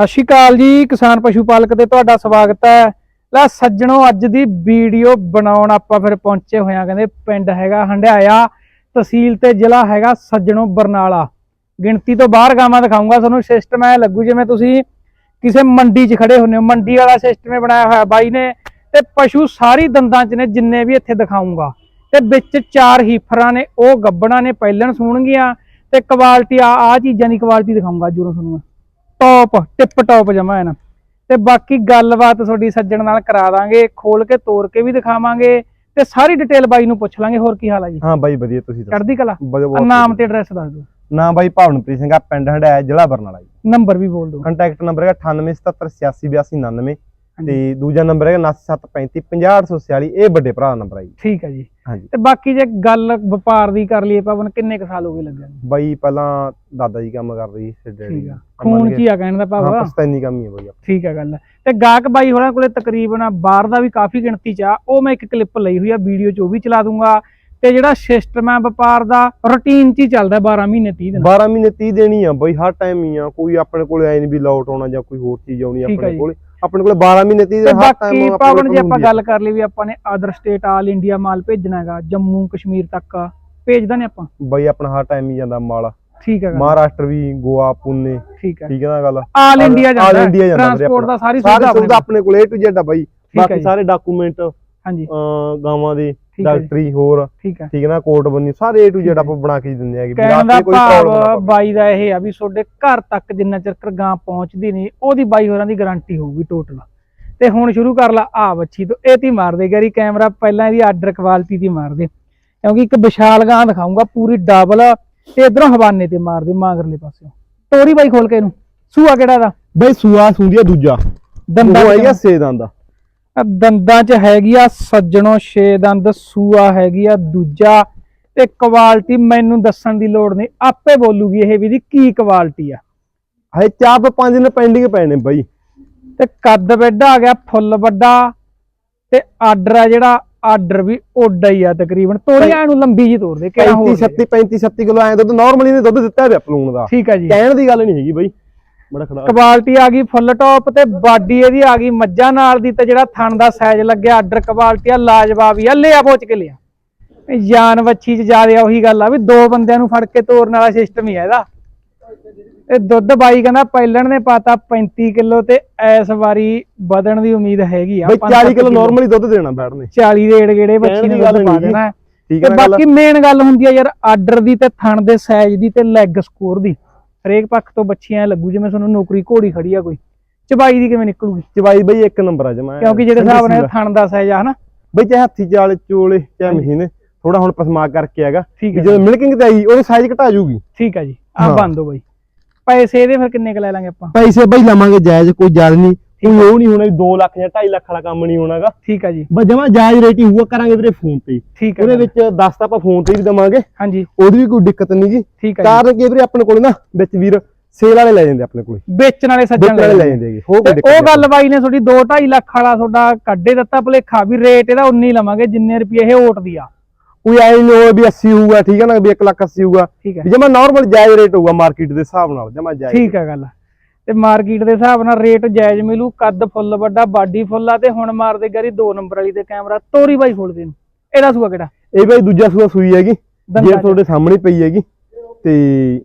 ਸਤਿ ਸ਼੍ਰੀ ਅਕਾਲ ਜੀ, ਕਿਸਾਨ ਪਸ਼ੂ ਪਾਲਕ ਤੇ ਤੁਹਾਡਾ ਸਵਾਗਤ ਹੈ। ਲੈ ਸੱਜਣੋ, ਅੱਜ ਦੀ ਵੀਡੀਓ ਬਣਾਉਣ ਆਪਾਂ ਫਿਰ ਪਹੁੰਚੇ ਹੋਇਆ ਕਹਿੰਦੇ ਪਿੰਡ ਹੈਗਾ ਹੰਡਿਆਇਆ, ਤਹਿਸੀਲ ਤੇ ਜ਼ਿਲ੍ਹਾ ਹੈਗਾ ਸੱਜਣੋ ਬਰਨਾਲਾ। ਗਿਣਤੀ ਤੋਂ ਬਾਹਰ ਗਾਵਾਂ ਦਿਖਾਉਂਗਾ ਤੁਹਾਨੂੰ ਸਿਸਟਮ ਐ ਲੱਗੂ ਜਿਵੇਂ ਤੁਸੀਂ ਕਿਸੇ ਮੰਡੀ 'ਚ ਖੜੇ ਹੁੰਦੇ ਹੋ। ਮੰਡੀ ਵਾਲਾ ਸਿਸਟਮ ਬਣਾਇਆ ਹੋਇਆ ਬਾਈ ਨੇ ਤੇ ਪਸ਼ੂ ਸਾਰੀ ਦੰਦਾਂ 'ਚ ਨੇ, ਜਿੰਨੇ ਵੀ ਇੱਥੇ ਦਿਖਾਉਂਗਾ। ਤੇ ਵਿੱਚ ਚਾਰ ਹੀਫਰਾਂ ਨੇ, ਉਹ ਗੱਬਣਾ ਨੇ, ਪਹਿਲਣ ਸੂਣਗੀਆਂ ਤੇ ਕੁਆਲਿਟੀ ਆ ਆ ਚੀਜ਼ਾਂ ਦੀ ਕੁਆਲਿਟੀ ਦਿਖਾਉਂਗਾ, ਜਰੂਰ ਤੁਹਾਨੂੰ ਟੌਪ ਟਿਪ ਟੌਪ ਜਮਾ ਹੈ ਨਾ। ਤੇ ਬਾਕੀ ਗੱਲਬਾਤ ਤੁਹਾਡੀ ਸੱਜਣ ਨਾਲ ਕਰਾ ਦਾਂਗੇ ਖੋਲ ਕੇ ਤੋੜ ਕੇ ਵੀ ਦਿਖਾਵਾਂਗੇ ਤੇ ਸਾਰੀ ਡਿਟੇਲ ਬਾਈ ਨੂੰ ਪੁੱਛ ਲਾਂਗੇ ਹੋਰ ਕੀ ਹਾਲ ਹੈ ਜੀ? ਹਾਂ ਬਾਈ ਵਧੀਆ ਤੁਸੀਂ ਦੱਸੋ। ਚੜ੍ਹਦੀ ਕਲਾ? ਨਾਮ। ਤੇ ਐਡਰੈਸ ਦੱਸ ਦਿਓ। ਨਾਮ ਬਾਈ ਭਾਵਨਪ੍ਰੀਤ ਸਿੰਘ ਆ ਪਿੰਡ ਹੰਡਾਇਆ ਜ਼ਿਲ੍ਹਾ ਬਰਨਾਲਾ ਜੀ। ਨੰਬਰ ਵੀ ਬੋਲ ਦਿਓ। ਕੰਟੈਕਟ ਨੰਬਰ ਹੈਗਾ 9877888299 ਹਾਂਜੀ। ਤੇ ਦੂਜਾ ਨੰਬਰ ਹੈਗਾ 9735500846 ਇਹ ਵੱਡੇ ਭਰਾ ਦਾ ਨੰਬਰ ਹੈ ਜੀ। ਠੀਕ ਹੈ ਜੀ। ਹਾਂਜੀ। ਤੇ ਬਾਕੀ ਜੇ ਗੱਲ ਵਪਾਰ ਦੀ ਕਰ ਲਈਏ ਪਵਨ ਕਿੰਨੇ ਕੁ ਸਾਲ ਹੋ ਗਏ ਲੱਗਿਆ ਨੂੰ? ਬਾਈ ਪਹਿਲਾਂ ਦਾਦਾ ਜੀ ਕੰਮ ਕਰਦੇ ਸੀ ਫਿਰ ਡੈਡੀ ਠੀਕ ਆ। ਚ ਹੀ ਆ ਕਹਿਣ ਦਾ ਭਾਵ? ਹਾਂ ਪਸਤੈਨੀ ਕੰਮ ਹੀ ਹੈ ਬਾਈ ਆਪਣਾ। ਠੀਕ ਹੈ ਗੱਲ। ਤੇ ਗਾਹਕ ਬਾਈ ਹੋਰਾਂ ਕੋਲੇ ਤਕਰੀਬਨ ਬਾਹਰ ਦਾ ਵੀ ਕਾਫੀ ਗਿਣਤੀ ਚ ਆ ਉਹ ਮੈਂ ਇੱਕ ਕਲਿੱਪ ਲਈ ਹੋਈ ਆ ਵੀਡੀਓ ਚ ਉਹ ਵੀ ਚਲਾ ਦੂੰਗਾ। ਤੇ ਜਿਹੜਾ ਸਿਸਟਮ ਹੈ ਵਪਾਰ ਦਾ ਰੁਟੀਨ ਚ ਹੀ ਚੱਲਦਾ 12 ਮਹੀਨੇ 30 ਦਿਨ 12 ਮਹੀਨੇ 30 ਦੇਣੀ ਆ ਬਾਈ ਹਰ ਟਾਈਮ ਹੀ ਆ ਕੋਈ ਆਪਣੇ ਕੋਲੇ ਐ ਨਹੀਂ ਵੀ ਲਾਊਟ ਆਉਣਾ ਜਾਂ ਕੋਈ ਹੋਰ ਚੀਜ਼ ਆਉਣੀ ਠੀਕ ਆ ਆਪਣੇ ਜੀ। ਕੋਲੇ। ਆਪਣੇ ਕੋਲੇ 12 ਮਹੀਨੇ 30 ਤੇ ਹਰ ਬਾਕੀ ਟਾਈਮ ਪਾਵਨ ਜੇ ਆਪਾਂ ਗੱਲ ਕਰ ਲਈ ਵੀ ਆਪਾਂ ਨੇ ਅਦਰ ਸਟੇਟ ਆਲ ਇੰਡੀਆ ਮਾਲ ਭੇਜਣਾ ਹੈਗਾ ਜੰਮੂ ਕਸ਼ਮੀਰ ਤੱਕ। ਭੇਜਦਾ ਨੇ ਆਪਾਂ? ਬਾਈ ਆਪਣਾ ਹਰ ਟਾਈਮ ਹੀ ਜਾਂਦਾ ਮਾਲ। ਠੀਕ ਹੈ ਮਹਾਰਾਸ਼ਟਰ ਵੀ ਗੋਆ ਪੁਨੇ ਠੀਕ ਹੈ। ਠੀਕ ਹੈ ਨਾ ਗੱਲ? ਆਲ ਇੰਡੀਆ ਜਾਂਦਾ India ਜਾਂਦਾ ਵੀਰੇ ਟਰਾਂਸਪੋਰਟ ਦਾ ਸਾਰੀ ਸੁਵਿਧਾ ਆਪਣੇ ਕੋਲ। A to Z ਆ ਬਾਈ। ਬਾਕੀ। ਸਾਰੇ ਡਾਕੂਮੈਂਟ ਹਾਂਜੀ। ਗਾਵਾਂ ਦੇ ਹੈ ਜੀ, ਡਾਕਟਰੀ ਹੋਰ ਠੀਕ ਹੈ। ਠੀਕ ਹੈ ਨਾ ਕੋਰਟ ਬੰਨੀ ਸਾਰੇ A to Z ਆਪਾਂ ਬਣਾ ਕੇ ਦਿੰਦੇ ਆਗੇ ਕਹਿਣ ਦਾ ਭਾਵ ਬਾਈ ਦਾ ਇਹ ਆ ਵੀ ਤੁਹਾਡੇ ਘਰ ਤੱਕ ਜਿੰਨਾ ਚਿਰ ਗਾਂ ਪਹੁੰਚਦੀ ਨਹੀਂ ਉਹਦੀ ਬਾਈ ਹੋਰਾਂ ਦੀ ਗਾਰੰਟੀ ਹੋਊਗੀ ਟੋਟਲ ਤੇ ਹੁਣ ਸ਼ੁਰੂ ਕਰ ਲਾ ਆ ਬੱਚੀ ਤੋਂ ਇਹ ਤੀ ਮਾਰ ਦੇ ਗਰੀ ਕੈਮਰਾ ਪਹਿਲਾਂ ਇਹਦੀ ਆਰਡਰ ਕੁਆਲਿਟੀ ਦੀ ਮਾਰ ਦੇ ਕਿਉਂਕਿ ਇੱਕ ਵਿਸ਼ਾਲ ਗਾਂ ਦਿਖਾਉਂਗਾ ਪੂਰੀ ਡਬਲ ਤੇ ਇਧਰੋਂ ਹਵਾਨੇ ਤੇ ਮਾਰ ਦੇ ਮਾਂਗਰਲੇ ਪਾਸਿਓਂ। ਤੋਰੀ ਬਾਈ ਖੋਲ ਕੇ ਇਹਨੂੰ। ਸੂਆ ਕਿਹੜਾ ਦਾ? ਬਈ ਸੂਆ ਸੁੰਦੀਆ ਦੂਜਾ। ਦੰਦਾਂ ਉਹ ਦੰਦ ਦਾ। ਆਹ ਦੰਦਾਂ 'ਚ ਹੈਗੀ ਆ ਸੱਜਣੋ ਛੇ ਦੰਦ ਸੂਆ ਹੈਗੀ ਆ ਦੂਜਾ। ਤੇ ਕੁਆਲਿਟੀ ਮੈਨੂੰ ਦੱਸਣ ਦੀ ਲੋੜ ਨਹੀਂ ਆਪੇ ਬੋਲੂਗੀ ਇਹ ਵੀ ਦੀ ਕੀ ਕੁਆਲਿਟੀ ਆ। ਹਏ ਤੋਂ ਪੰਜ ਦਿਨ ਪੈਂਡਿੰਗ ਪੈਣੇ ਬਈ। ਤੇ ਕੱਦ ਵੱਡਾ ਆ ਗਿਆ ਫੁੱਲ ਵੱਡਾ। ਤੇ ਆਰਡਰ ਆ ਜਿਹੜਾ ਆਰਡਰ ਵੀ ਓਡਾ ਹੀ ਆ ਤਕਰੀਬਨ। ਤੋੜੀਆਂ ਨੂੰ ਲੰਬੀ ਜੀ ਤੋੜ ਦੇ ਕਿਹੜਾ 35 36 35 37 ਕਿਲੋ ਐ ਦੁੱਧ ਨਾਰਮਲੀ ਨੇ ਦੁੱਧ ਦਿੱਤਾ ਪਿਆ ਪਲੂਣ ਦਾ। ਠੀਕ ਆ ਜੀ। ਕਹਿਣ ਦੀ ਗੱਲ ਨਹੀਂ ਹੈਗੀ ਬਈ। ਬੜਾ ਖੜਾ ਕੁਆਲਿਟੀ ਆ ਗਈ ਫੁੱਲ ਟੌਪ ਤੇ ਬਾਡੀ ਇਹਦੀ ਆ ਗਈ ਮੱਝਾਂ ਨਾਲ ਦੀ ਤੇ ਜਿਹੜਾ ਥਣ ਦਾ ਸਾਈਜ਼ ਲੱਗਿਆ ਆਰਡਰ ਕੁਆਲਿਟੀ ਆ ਲਾਜਵਾਬ ਹੀ ਆ ਲਿਆ ਪੋਚ ਕੇ ਲਿਆ। ਜਾਨ ਵੱਛੀ ਚ ਜ਼ਿਆਦਾ ਉਹੀ ਗੱਲ ਆ ਵੀ ਦੋ ਬੰਦਿਆਂ ਨੂੰ ਫੜ ਕੇ ਤੋਰਨ ਵਾਲਾ ਸਿਸਟਮ ਹੀ ਆ ਇਹਦਾ। ਇਹ ਦੁੱਧ ਬਾਈ ਕਹਿੰਦਾ ਪਹਿਲਣ ਨੇ ਪਾਤਾ 35 ਕਿਲੋ ਤੇ ਇਸ ਵਾਰੀ ਵਧਣ ਦੀ ਉਮੀਦ ਹੈਗੀ ਆ ਬਈ ਪੰਜ 40 ਸੱਤ ਕਿਲੋ ਨਾਰਮਲੀ ਦੁੱਧ ਦੇਣਾ ਬੈਠਨੇ 40 ਦੇ ਏੜ ਗੇੜੇ ਬੱਚੀ ਨੇ ਦੀ ਗੱਲ ਦੁੱਧ ਪਾ ਦੇਣਾ। ਠੀਕ ਹੈ ਨਾ ਬਾਕੀ ਮੇਨ ਗੱਲ ਹੁੰਦੀ ਆ ਯਾਰ ਆਰਡਰ ਦੀ ਤੇ ਥਣ ਦੇ ਸਾਈਜ਼ ਦੀ ਤੇ ਲੈਗ ਸਕੋਰ ਦੀ। ਹਰੇਕ ਪੱਖ ਤੋਂ ਬੱਚੀਆਂ ਲੱਗੂ ਜਿਵੇਂ ਤੁਹਾਨੂੰ ਨੌਕਰੀ ਘੋੜੀ ਖੜੀ ਆ ਕੋਈ। ਚਬਾਈ ਦੀ ਕਿਵੇਂ ਨਿਕਲੂਗੀ? ਚਵਾਈ ਬਈ ਇੱਕ ਨੰਬਰ ਆ ਜਮਾ। ਕਿਉਂਕਿ ਜਿਹੜੇ ਹਿਸਾਬ ਨਾਲ ਥਣ ਦਾ ਸਾਈਜ਼ ਆ ਹਨਾ? ਬਈ ਚਾਹੇ ਹੱਥੀ ਚਾਲ ਚੋਲੇ ਚਾਹੇ ਮਹੀਨੇ ਥੋੜਾ ਹੁਣ ਪਸਮਾ ਕਰਕੇ ਹੈਗਾ। ਜਦੋਂ ਮਿਲਕਿੰਗ ਤੇ ਆਈ ਉਹਦੀ ਸਾਈਜ਼ ਘਟਾ ਜਾਊਗੀ। ਠੀਕ ਆ ਜੀ। ਆ। ਬੰਦ ਹੋ ਬਾਈ। ਪੈਸੇ ਇਹਦੇ ਫਿਰ ਕਿੰਨੇ ਕ ਲੈ ਲਾਂਗੇ ਆਪਾਂ? ਪੈਸੇ ਬਈ ਲਵਾਂਗੇ ਜਾਇਜ਼ ਕੋਈ ਜ਼ਿਆਦਾ ਨਹੀਂ। ਕੋਈ ਉਹ ਨਹੀਂ ਹੋਣਾ 2 ਲੱਖ ਜਾਂ 2.5 ਲੱਖ ਵਾਲਾ ਕੰਮ ਨਹੀਂ ਹੋਣਾਗਾ। ਠੀਕ ਆ ਜੀ। ਬਸ ਜਮਾ ਜਾਇਜ਼ ਰੇਟ ਹੀ ਹੋਊਗਾ ਕਰਾਂਗੇ ਤੇਰੇ ਫੋਨ ਤੇ ਹੀ। ਠੀਕ ਆ ਉਹਦੇ। ਵਿੱਚ 10 ਤਾਂ ਆਪਾਂ ਫੋਨ ਤੇ ਵੀ ਦਵਾਂਗੇ। ਹਾਂਜੀ। ਉਹਦੀ ਵੀ ਕੋਈ ਦਿੱਕਤ ਨਹੀਂ ਜੀ। ਠੀਕ ਆ ਜੀ। ਕਾਰਨ ਕੀ ਵੀਰੇ ਆਪਣੇ ਕੋਲ ਨਾ ਵਿੱਚ ਵੀਰ ਸੇਲ ਵਾਲੇ ਲੈ ਜਾਂਦੇ ਆਪਣੇ ਕੋਲੇ। ਵੇਚਣ ਵਾਲੇ ਸੱਜਣ ਵਾਲੇ ਲੈ ਜਾਂਦੇ ਹੈਗੇ ਹੋਰ ਕੋਈ ਤੇ ਦਿੱਕਤ ਉਹ ਨਹੀਂ ਗੱਲ ਬਾਈ ਨੇ ਤੁਹਾਡੀ 2 2.5 ਲੱਖ ਵਾਲਾ ਤੁਹਾਡਾ ਕੱਢੇ ਦਿੱਤਾ ਭਲੇਖਾ ਵੀ ਰੇਟ ਇਹਦਾ 19 ਲਵਾਂਗੇ ਜਿੰਨੇ ਰੁਪਏ ਇਹ ਓਟਦੀ ਆ। ਕੋਈ ਐ ਨਹੀਂ ਹੋਵੇ ਵੀ 80 ਹੋਊਗਾ ਠੀਕ ਹੈ ਨਾ ਵੀ 1 ਲੱਖ 80 ਹੋਊਗਾ। ਠੀਕ ਹੈ ਵੀ ਜਮਾ ਨਾਰਮਲ ਜਾਇਜ਼ ਰੇਟ ਹੋਊਗਾ ਮਾਰਕੀਟ ਦੇ ਹਿਸਾਬ ਨਾਲ ਜਮਾ ਜਾਇਜ਼। ਠੀਕ ਹੈ ਗੱਲ। ਤੇ ਮਾਰਕੀਟ ਦੇ ਹਿਸਾਬ ਨਾਲ ਰੇਟ ਜਾਇਜ਼ ਮਿਲੂ ਕੱਦ ਫੁੱਲ ਵੱਡਾ ਬਾਡੀ ਫੁੱਲ ਆ ਤੇ ਹੁਣ ਮਾਰਦੇ ਗਰੀ 2 ਨੰਬਰ ਵਾਲੀ ਤੇ ਕੈਮਰਾ ਤੋਰੀ ਬਾਈ ਖੋਲ ਦੇ ਨੂੰ ਇਹਦਾ ਸੂਆ ਕਿਹੜਾ? ਇਹ ਬਈ ਦੂਜਾ ਸੂਆ ਸੂਈ ਹੈਗੀ ਜੇ। ਤੁਹਾਡੇ ਸਾਹਮਣੇ ਪਈ ਹੈਗੀ ਤੇ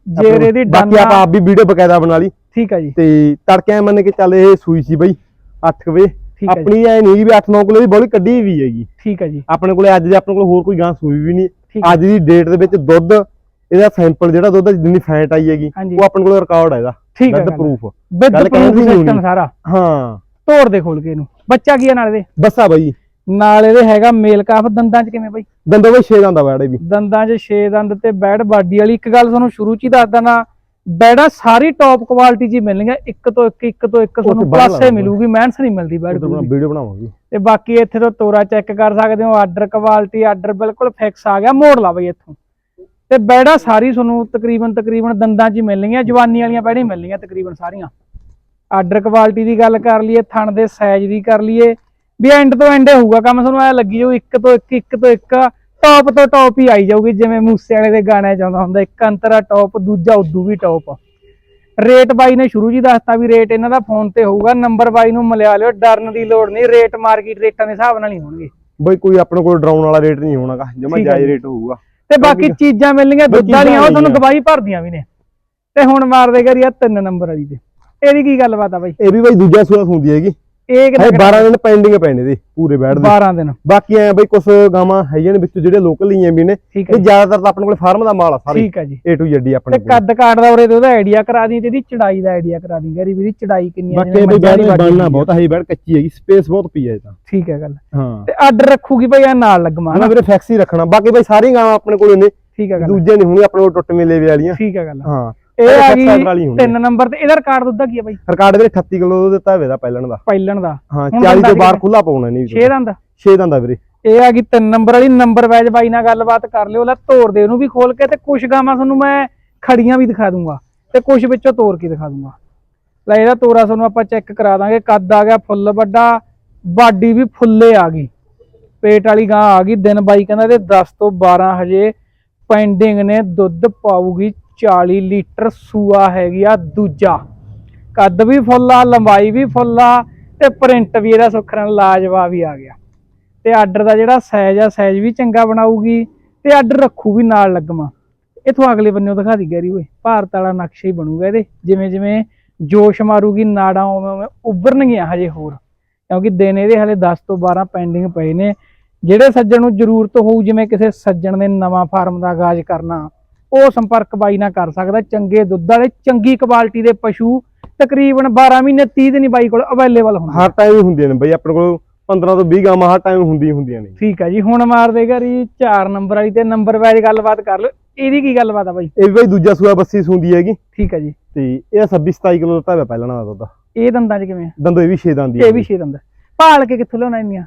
ਜੇ ਆਪਾਂ- ਇਹਦੀ ਬਾਕੀ ਆਪਾਂ ਆਪ ਵੀ ਵੀਡੀਓ ਬਕਾਇਦਾ ਬਣਾ ਲਈ। ਠੀਕ ਆ ਜੀ। ਤੇ ਤੜਕੇ ਮੰਨ ਕੇ ਚੱਲ ਇਹ ਸੂਈ ਸੀ ਬਈ 8 ਵਜੇ। ਆਪਣੀ ਐ ਨਹੀਂ ਵੀ 8-9 ਕਿਲੋ ਦੀ ਬੋਲੀ ਕੱਢੀ ਵੀ ਹੈਗੀ। ਠੀਕ ਆ ਜੀ। ਆਪਣੇ ਕੋਲੇ ਅੱਜ ਦੇ ਆਪਣੇ ਕੋਲ ਹੋਰ ਕੋਈ ਗਾਂ ਸੂਈ ਵੀ ਨਹੀਂ। ਅੱਜ ਦੀ ਡੇਟ ਦੇ ਵਿੱਚ ਦੁੱਧ ਇਹਦਾ ਸੈਂਪਲ ਜਿਹੜਾ ਦੁੱਧ ਜਿੰਨੀ ਫੈਟ ਆਈ ਹੈਗੀ। ਉਹ ਆਪਣੇ ਕੋਲ ਰਿਕਾਰਡ ਹੈ ਇਹਦਾ। ਠੀਕ ਹੈ ਵਿਦ। ਪ੍ਰੂਫ ਵਿਦ ਪ੍ਰੂਫ ਦੀ ਸਿਸਟਮ। ਸਾਰਾ। ਹਾਂ। ਤੋੜ ਦੇ ਖੋਲ ਕੇ ਇਹਨੂੰ। ਬੱਚਾ ਕੀ ਆ ਨਾਲ ਦੇ ਬੱਸਾ ਬਈ। ਨਾਲ ਇਹਦੇ ਹੈਗਾ ਮੇਲ ਕਾਫ। ਦੰਦਾਂ 'ਚ ਕਿਵੇਂ ਬਾਈ? ਦੰਦੋ ਬਈ 6 ਦੰਦਾ ਬੈੜੇ ਵੀ। ਦੰਦਾਂ 'ਚ 6 ਦੰਦ ਤੇ ਬੈੜ ਬਾਡੀ ਵਾਲੀ। ਇੱਕ ਗੱਲ ਤੁਹਾਨੂੰ ਸ਼ੁਰੂ 'ਚ ਹੀ ਦੱਸ ਦਣਾ ਬੈੜਾ ਸਾਰੀ ਟੌਪ ਕੁਆਲਿਟੀ ਹੀ ਮਿਲਣਗੀਆਂ। ਇੱਕ ਤੋਂ ਇੱਕ ਇੱਕ ਤੋਂ ਇੱਕ ਤੁਹਾਨੂੰ ਲਾਉਂਗਾ। ਮਿਲੂਗੀ। ਮਿਹਨਤ ਨਹੀਂ ਮਿਲਦੀ ਬੈੜ ਵੀ। ਵੀਡੀਓ ਬਣਾਵਾਂਗੇ। ਤੇ ਬਾਕੀ ਇੱਥੇ ਤੋਂ ਤੋਰਾ ਚੈੱਕ ਕਰ ਸਕਦੇ ਹੋ। ਆਰਡਰ ਕੁਆਲਿਟੀ ਆਰਡਰ ਬਿਲਕੁਲ ਫਿਕਸ ਆ ਗਿਆ। ਮੋੜ ਲਾ ਬਈ ਇੱਥੋਂ। ਤੇ ਬੈੜਾ ਸਾਰੀ ਤੁਹਾਨੂੰ ਤਕਰੀਬਨ ਤਕਰੀਬਨ ਦੰਦਾਂ 'ਚ ਹੀ ਮਿਲਣਗੀਆਂ ਜਵਾਨੀ ਵਾਲੀਆਂ ਬੈੜਾਂ ਮਿਲਣਗੀਆਂ ਤਕਰੀਬਨ ਸਾਰੀਆਂ। ਆਰਡਰ ਕੁਆਲਿਟੀ ਦੀ ਗੱਲ ਕਰ ਲਈਏ ਥਣ ਦੇ ਸਾਈਜ਼ ਦੀ ਕਰ ਲਈਏ ਵੀ ਐਂਡ ਤੋਂ ਐਂਡ ਹੋਊਗਾ ਕੰਮ ਤੁਹਾਨੂੰ ਐ ਲੱਗੀ ਜਾਊ ਇੱਕ ਤੋਂ ਇੱਕ ਇੱਕ ਤੋਂ ਇੱਕ ਟੌਪ ਤੋਂ ਟੌਪ ਹੀ ਆਈ ਜਾਊਗੀ ਜਿਵੇਂ ਮੂਸੇ ਵਾਲੇ ਦੇ ਗਾਣੇ ਚ ਆਉਂਦਾ ਹੁੰਦਾ ਇੱਕ ਅੰਤਰਾ ਟੌਪ ਦੂਜਾ ਉਦੋਂ ਵੀ ਟੌਪ ਰੇਟ ਬਾਈ ਨੇ ਸ਼ੁਰੂ ਜੀ ਦੱਸਤਾ ਵੀ ਰੇਟ ਇਹਨਾਂ ਦਾ ਫੋਨ ਤੇ ਹੋਊਗਾ ਨੰਬਰ ਬਾਈ ਨੂੰ ਮਿਲਿਆ ਲਿਓ ਡਰਨ ਦੀ ਲੋੜ ਨਹੀਂ ਰੇਟ ਮਾਰਕੀਟ ਰੇਟਾਂ ਦੇ ਹਿਸਾਬ ਨਾਲ ਹੀ ਹੋਣਗੇ। ਬਈ ਕੋਈ ਆਪਣੇ ਕੋਲ ਡਰਾਉਣ ਵਾਲਾ ਰੇਟ ਨਹੀਂ ਹੋਣਾਗਾ ਜਮਾ ਜਾਇਜ਼। ਰੇਟ ਹੋਊਗਾ। ਤੇ ਬਾਕੀ ਚੀਜ਼ਾਂ ਮਿਲਣਗੀਆਂ ਬਈ ਦੁੱਧ ਵਾਲੀਆਂ ਉਹ ਤੁਹਾਨੂੰ। ਗਵਾਹੀ ਭਰਦੀਆਂ ਵੀ ਨੇ। ਤੇ ਹੁਣ ਮਾਰਦੇ ਆ ਤਿੰਨ ਨੰਬਰ ਵਾਲੀ ਤੇ। ਇਹਦੀ ਕੀ ਗੱਲਬਾਤ ਆ ਬਾਈ? ਇਹ ਵੀ ਬਈ ਦੂਜਾ ਸੂਆ ਹੁੰਦੀ ਹੈਗੀ। ਇਹ ਹੈ ਕਿੰਨਾ 12 ਦਿਨ ਪੈਂਡਿੰਗ ਪੈਣੇ ਦੇ ਪੂਰੇ ਬੈਠ ਦੇ। 12 ਦਿਨ। ਬਾਕੀ ਐ ਬਈ ਕੁਝ ਗਾਵਾਂ ਹੈਗੀਆਂ ਨੇ ਵਿੱਚ ਜਿਹੜੇ ਲੋਕਲ ਲਈਆਂ ਵੀ ਨੇ ਹੈ ਇਹ ਜ਼ਿਆਦਾਤਰ ਤਾਂ ਆਪਣੇ ਕੋਲ ਫਾਰਮ ਦਾ ਮਾਲ ਆ ਸਾਰੀ। ਠੀਕ ਹੈ ਜੀ। To Z ਹੀ ਆਪਣੇ ਤੇ ਕੱਦ ਕਾਠ ਦਾ ਉਰੇ ਤੇ ਉਹਦਾ ਆਈਡੀਆ ਕਰਾ ਦੀ ਤੇ ਇਹਦੀ ਚੜਾਈ ਦਾ ਆਈਡੀਆ ਕਰਾ ਦੀ। ਗਰੀ ਵੀ ਇਹਦੀ ਚੜਾਈ ਕਿੰਨੀ ਆ ਬਾਕੀ ਬਈ ਬੈਠ ਬਣਨਾ ਆ। ਬਹੁਤ ਹੈ ਬੈਠ ਕੱਚੀ ਹੈਗੀ ਸਪੇਸ ਬਹੁਤ ਪਈ ਹੈ ਤਾਂ। ਠੀਕ ਹੈ ਗੱਲ। ਹਾਂ। ਤੇ ਆਰਡਰ ਰੱਖੂਗੀ ਭਈ ਆ ਨਾਲ ਲੱਗਮਾ ਹਨਾ ਵੀਰੇ ਫੈਕਸੀ ਰੱਖਣਾ। ਬਾਕੀ ਬਈ ਸਾਰੀਆਂ ਗਾਵਾਂ ਆਪਣੇ ਕੋਲ ਨੇ ਠੀਕ ਹੈ ਗੱਲ। ਦੂਜੇ ਨਹੀਂ ਹੋਣੀ ਆਪਣੇ ਕੋਲ ਟੁੱਟਵੇਂ ਲੇਵੇ ਵਾਲੀਆਂ। ਠੀਕ ਹੈ ਗੱਲ। ਹਾਂ। ਇਹ ਆ ਗਈ ਹੋਣੀ ਤਿੰਨ ਨੰਬਰ ਤੇ। ਇਹਦਾ ਰਿਕਾਰਡ ਦੁੱਧ ਦਾ ਕੀ ਹੈ ਬਾਈ? ਰਿਕਾਰਡ ਵੀਰੇ 38 ਕਿਲੋ ਦਾ ਦਿੱਤਾ ਹੋਇਆ ਦਾ ਪਹਿਲਣ ਦਾ। ਪਹਿਲਣ ਦਾ। ਹਾਂ ਹੁਣ 40 ਬੰਦਾ ਤੋਂ ਬਾਹਰ? ਖੁੱਲਾ ਪਾਉਣਾ ਨਹੀਂ 6 ਦੰਦ। 6 ਦੰਦਾ ਵੀਰੇ। ਇਹ ਆ ਗਈ ਤਿੰਨ ਨੰਬਰ ਵਾਲੀ। ਨੰਬਰ ਵੈਜ ਬਾਈ ਨਾਲ ਗੱਲਬਾਤ ਕਰ ਲਿਓ। ਲੈ ਤੋੜ ਦੇ ਉਹਨੂੰ ਵੀ ਖੋਲ ਕੇ ਤੇ ਕੁਛ ਗਾਵਾਂ ਤੁਹਾਨੂੰ ਮੈਂ ਖੜੀਆਂ ਵੀ ਦਿਖਾ ਦੂੰਗਾ। ਤੇ ਕੁਛ ਵਿੱਚੋਂ ਤੋੜ ਕੇ ਦਿਖਾ ਦੂੰਗਾ। ਲੈ ਇਹਦਾ ਤੋਰਾ ਤੁਹਾਨੂੰ ਆਪਾਂ ਚੈੱਕ ਕਰਾ ਦਾਂਗੇ। ਕੱਦ ਆ ਗਿਆ ਫੁੱਲ ਵੱਡਾ। ਬਾਡੀ ਵੀ ਫੁੱਲੇ ਆ ਗਈ। ਪੇਟ ਵਾਲੀ ਗਾਂ ਆ ਗਈ। ਦਿਨ ਬਾਈ ਕਹਿੰਦਾ ਤੇ 10 ਤੋਂ 12 ਹਜੇ ਪੈਂਡਿੰਗ ਨੇ। ਦੁੱਧ ਪਾਊਗੀ 40 ਲੀਟਰ ਸੂਆ ਹੈਗੀ ਆ ਦੂਜਾ। ਕੱਦ ਵੀ ਫੁੱਲ ਆ, ਲੰਬਾਈ ਵੀ ਫੁੱਲ ਆ ਤੇ ਪ੍ਰਿੰਟ ਵੀ ਇਹਦਾ ਸੁਖਰਨ ਲਾਜਵਾਬ ਹੀ ਆ ਗਿਆ। ਤੇ ਆਰਡਰ ਦਾ ਜਿਹੜਾ ਸਾਈਜ਼ ਆ ਸਾਈਜ਼ ਵੀ ਚੰਗਾ ਬਣਾਊਗੀ ਤੇ ਆਰਡਰ ਰੱਖੂ ਵੀ ਨਾਲ ਲੱਗਮਾ। ਇਥੋਂ ਅਗਲੇ ਬੰਨਿਓ ਦਿਖਾ ਦੀ ਗੈਰੀ ਓਏ, ਭਾਰਤ ਵਾਲਾ ਨਕਸ਼ਾ ਹੀ ਬਣੂਗਾ ਇਹਦੇ। ਜਿਵੇਂ ਜਿਵੇਂ ਜੋਸ਼ ਮਾਰੂਗੀ, ਨਾੜਾਂ ਉਵੇਂ ਉਵੇਂ ਉੱਭਰਨਗੀਆਂ ਹਜੇ ਹੋਰ। ਕਿਉਂਕਿ ਦਿਨ ਇਹਦੇ ਹਲੇ 10 ਤੋਂ 12 ਪੈਂਡਿੰਗ ਪਏ ਨੇ। ਜਿਹੜੇ ਸੱਜਣ ਨੂੰ ਜ਼ਰੂਰਤ ਹੋਊ, ਜਿਵੇਂ ਕਿਸੇ ਸੱਜਣ ਨੇ ਨਵਾਂ ਫਾਰਮ ਦਾ ਆਗਾਜ਼ ਕਰਨਾ ਉਹ ਸੰਪਰਕ ਬਾਈ ਨਾਲ ਕਰ ਸਕਦਾ ਚੰਗੇ ਦੁੱਧ ਵਾਲੇ ਚੰਗੀ ਕੁਆਲਿਟੀ ਦੇ ਪਸ਼ੂ ਤਕਰੀਬਨ 12 ਮਹੀਨੇ 30 ਦਿਨ ਬਾਈ ਕੋਲ ਅਵੇਲੇਬਲ ਹੁੰਦੇ ਹਰ ਟਾਈਮ ਹੀ ਹੁੰਦੀਆਂ ਨੇ ਬਈ ਆਪਣੇ ਕੋਲ 15 ਤੋਂ 20 ਗਾਵਾਂ ਹਰ ਟਾਈਮ ਹੁੰਦੀਆਂ ਹੁੰਦੀਆਂ ਨੇ। ਠੀਕ ਹੈ ਜੀ ਹੁਣ ਮਾਰ ਦੇ ਘਰੀ 4 ਨੰਬਰ ਵਾਲੀ ਤੇ ਨੰਬਰ ਵਾਈਜ਼ ਗੱਲਬਾਤ ਕਰ ਲਓ ਇਹਦੀ ਕੀ ਗੱਲਬਾਤ ਆ ਬਾਈ? ਇਹ ਵੀ ਬਈ ਦੂਜਾ ਸੂਆ ਬੱਸੀ ਸੁੰਦੀ ਹੈਗੀ। ਠੀਕ ਹੈ ਜੀ। ਤੇ ਇਹ 26 27 ਕਿਲੋ ਦਿੱਤਾ ਹੋਇਆ ਪਹਿਲਣਾ ਦਾ ਦੁੱਧ। ਇਹ ਦੰਦਾਂ 'ਚ ਕਿਵੇਂ ਆ? ਦੰਦੋ ਇਹ ਵੀ 6 ਦੰਦੀ ਇਹ ਵੀ ਛੇ ਦੰਦ ਭਾਲ ਕੇ ਕਿੱਥੋਂ ਲਿਆਉਣਾ ਇੰਨੀਆਂ?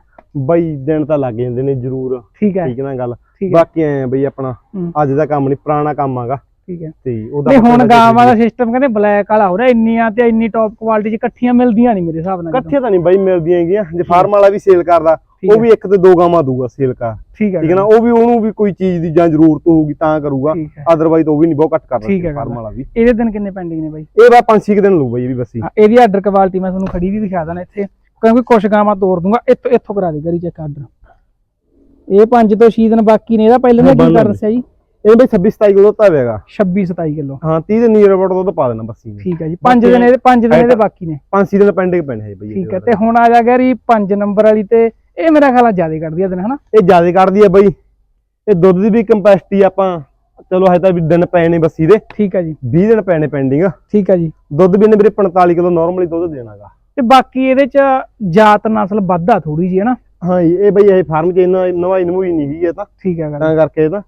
ਬਈ ਦਿਨ ਤਾਂ ਲੱਗ ਜਾਂਦੇ ਨੇ ਜ਼ਰੂਰ। ਠੀਕ ਹੈ ਠੀਕ ਨਾ ਗੱਲ। ਠੀਕ ਹੈ। ਬਾਕੀ ਐ ਬਈ ਆਪਣਾ ਅੱਜ ਦਾ ਕੰਮ ਨਹੀਂ ਪੁਰਾਣਾ ਕੰਮ ਹੈਗਾ ਠੀਕ ਹੈ। ਤੇ ਉਹਦਾ ਨਹੀਂ ਹੁਣ ਗਾਵਾਂ ਦਾ ਸਿਸਟਮ ਕਹਿੰਦੇ ਬਲੈਕ ਵਾਲਾ ਹੋ ਰਿਹਾ ਇੰਨੀਆਂ ਤੇ ਇੰਨੀ ਟੌਪ ਕੁਆਲਿਟੀ 'ਚ ਇਕੱਠੀਆਂ ਮਿਲਦੀਆਂ ਨਹੀਂ ਮੇਰੇ ਹਿਸਾਬ ਨਾਲ ਇਕੱਠੇ ਤਾਂ ਨਹੀਂ ਬਈ ਮਿਲਦੀਆਂ ਹੈਗੀਆਂ। ਜੇ ਫਾਰਮ ਵਾਲਾ ਵੀ ਸੇਲ ਕਰਦਾ ਉਹ। ਵੀ ਇੱਕ ਤੇ ਦੋ ਗਾਵਾਂ ਦੂਗਾ ਸੇਲ ਕਰ। ਠੀਕ ਹੈ ਠੀਕ ਹੈ ਨਾ ਉਹ ਵੀ ਉਹਨੂੰ ਵੀ ਕੋਈ ਚੀਜ਼ ਦੀ ਜਾਂ ਜ਼ਰੂਰਤ ਹੋਊਗੀ ਤਾਂ ਕਰੂਗਾ। ਅਦਰਵਾਈਜ਼ ਉਹ ਵੀ ਨਹੀਂ ਬਹੁਤ ਘੱਟ ਕਰਦਾ ਫਾਰਮ। ਵਾਲਾ ਵੀ। ਇਹਦੇ ਦਿਨ ਕਿੰਨੇ ਪੈਂਡਿੰਗ ਨੇ ਬਾਈ? ਇਹ ਬਾ ਪੰਜ ਛੇ ਕੁ ਦਿਨ ਲਊ ਬਈ ਇਹ ਵੀ ਬੱਸੀ ਹਾਂ, ਇਹਦੀ ਆਰਡਰ ਕੁਆਲਿਟੀ ਮੈਂ ਤੁਹਾਨੂੰ ਖੜੀ ਵੀ ਦਿਖਾ ਦਾਂ ਇੱਥੇ। ਕਿਉਂਕਿ ਕੁਛ ਗਾਵਾਂ ਤੋੜ ਦੂੰਗਾ ਇੱਥੋਂ ਇੱਥੋਂ ਕਰਾ ਦੇ ਗਰੀ ਚੈੱਕ ਆਰਡਰ ਇਹ 5 ਤੋਂ 6 ਦਿਨ ਬਾਕੀ ਨੇ ਇਹਦਾ ਪਹਿਲਾਂ ਹਾਂ, ਕੀ ਕਰ ਦੱਸਿਆ ਜੀ। ਇਹ ਬਈ 26 27 ਕਿਲੋ ਤਾਂ ਹੋਵੇਗਾ 26 27 ਕਿਲੋ। ਹਾਂ 30 ਦੇ ਨੀਅਰ ਅਬਾਊਟ ਦੁੱਧ ਪਾ ਦੇਣਾ ਬੱਸੀ ਨੇ। ਠੀਕ ਹੈ ਜੀ 5 ਬਾਕੀ ਦਿਨ ਇਹਦੇ 5 ਦਿਨ ਇਹਦੇ ਬਾਕੀ ਨੇ। ਪੰਜ ਛੇ ਦਿਨ ਪੈਂਡਿੰਗ ਪੈਣੇ ਹੈ ਬਈ ਠੀਕ ਹੈ ਤੇ ਹੁਣ ਆ ਜਾ ਗਿਆ ਰੀ 5 ਨੰਬਰ ਵਾਲੀ ਤੇ ਇਹ ਮੇਰਾ ਖਿਆਲ ਆ ਜ਼ਿਆਦਾ ਕੱਢਦੀ ਆ ਦਿਨ ਹਨਾ? ਇਹ ਜ਼ਿਆਦਾ ਕੱਢਦੀ ਹੈ ਬਈ। ਇਹ ਦੁੱਧ ਦੀ ਵੀ ਕੰਪੈਸਿਟੀ ਆਪਾਂ ਚਲੋ ਹਜੇ ਤਾਂ ਵੀ ਦਿਨ ਪਏ ਨੇ ਬੱਸੀ ਦੇ। ਠੀਕ ਹੈ ਜੀ। 20 ਦਿਨ ਪਏ ਨੇ ਪੈਂਡਿੰਗ। ਠੀਕ ਹੈ ਜੀ। ਦੁੱਧ ਵੀ ਇਹਨੇ ਵੀਰੇ 45 ਕਿਲੋ ਨਾਰਮਲੀ ਦੁੱਧ ਦੇਣਾਗਾ। ਤੇ ਬਾਕੀ ਇਹਦੇ ਚ ਜਾਤ ਨਸਲ ਵੱਧਾ ਥੋੜੀ ਜੀ ਹਨਾ? ਹਾਂ ਜੀ, ਇਹ ਬਈ ਇਹ ਫਾਰਮ 'ਚ ਇਹਨਾਂ ਨਵਾਈ ਨਮੂਈ ਨਹੀਂ ਹੈਗੀ ਇਹ ਤਾਂ। ਠੀਕ ਹੈ ਗੱਲ। ਤਾਂ ਕਰਕੇ ਇਹ ਤਾਂ।